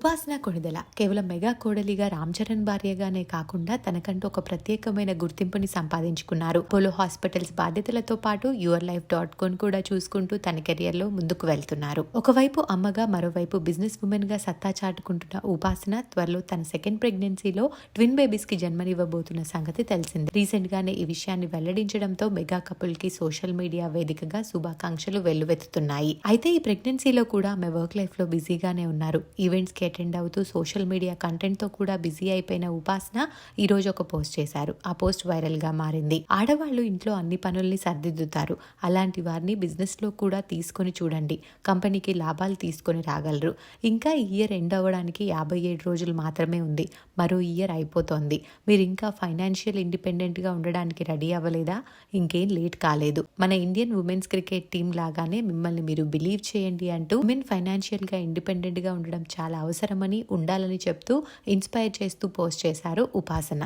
ఉపాసన కొణిదల కేవలం మెగా కోడలిగా రామ్ చరణ్ భార్యగానే కాకుండా తనకంటూ ఒక ప్రత్యేకమైన గుర్తింపుని సంపాదించుకున్నారు. పోలో హాస్పిటల్స్ బాధ్యతలతో పాటు యువర్ లైఫ్ డాట్ కామ్ కూడా చూసుకుంటూ తన కెరియర్లో ముందుకు వెళ్తున్నారు. ఒకవైపు అమ్మగా మరోవైపు బిజినెస్ ఉమెన్గా సత్తా చాటుకుంటున్న ఉపాసన త్వరలో తన సెకండ్ ప్రెగ్నెన్సీలో ట్విన్ బేబీస్కి జన్మనివ్వబోతున్న సంగతి తెలిసింది. రీసెంట్ గానే ఈ విషయాన్ని వెల్లడించడంతో మెగా కపుల్కి సోషల్ మీడియా వేదికగా శుభాకాంక్షలు వెల్లువెత్తుతున్నాయి. అయితే ఈ ప్రెగ్నెన్సీలో కూడా ఆమె వర్క్ లైఫ్లో బిజీగానే ఉన్నారు. ఈవెంట్స్కి అటెండ్ అవుతూ సోషల్ మీడియా కంటెంట్తో కూడా బిజీ అయిపోయిన ఉపాసన ఈ రోజు ఒక పోస్ట్ చేశారు. ఆ పోస్ట్ వైరల్గా మారింది. ఆడవాళ్ళు ఇంట్లో అన్ని పనుల్ని సర్దిద్దుతారు. అలాంటి వారిని బిజినెస్లో కూడా తీసుకొని చూడండి. కంపెనీకి లాభాలు తీసుకొని రాగలరు. ఇంకా ఈ ఇయర్ ఎండ్ అవ్వడానికి యాభై ఏడు రోజులు మాత్రమే ఉంది. మరో ఇయర్ అయిపోతోంది. మీరు ఇంకా ఫైనాన్షియల్ ఇండిపెండెంట్గా ఉండడానికి రెడీ అవ్వలేదా? ఇంకేం లేట్ కాలేదు. మన ఇండియన్ ఉమెన్స్ క్రికెట్ టీం లాగానే మిమ్మల్ని మీరు బిలీవ్ చేయండి అంటూ ఉమెన్ ఫైనాన్షియల్గా ఇండిపెండెంట్గా ఉండడం చాలా అవసరమని ఉండాలని చెప్తూ ఇన్స్పైర్ చేస్తూ పోస్ట్ చేశారు ఉపాసన.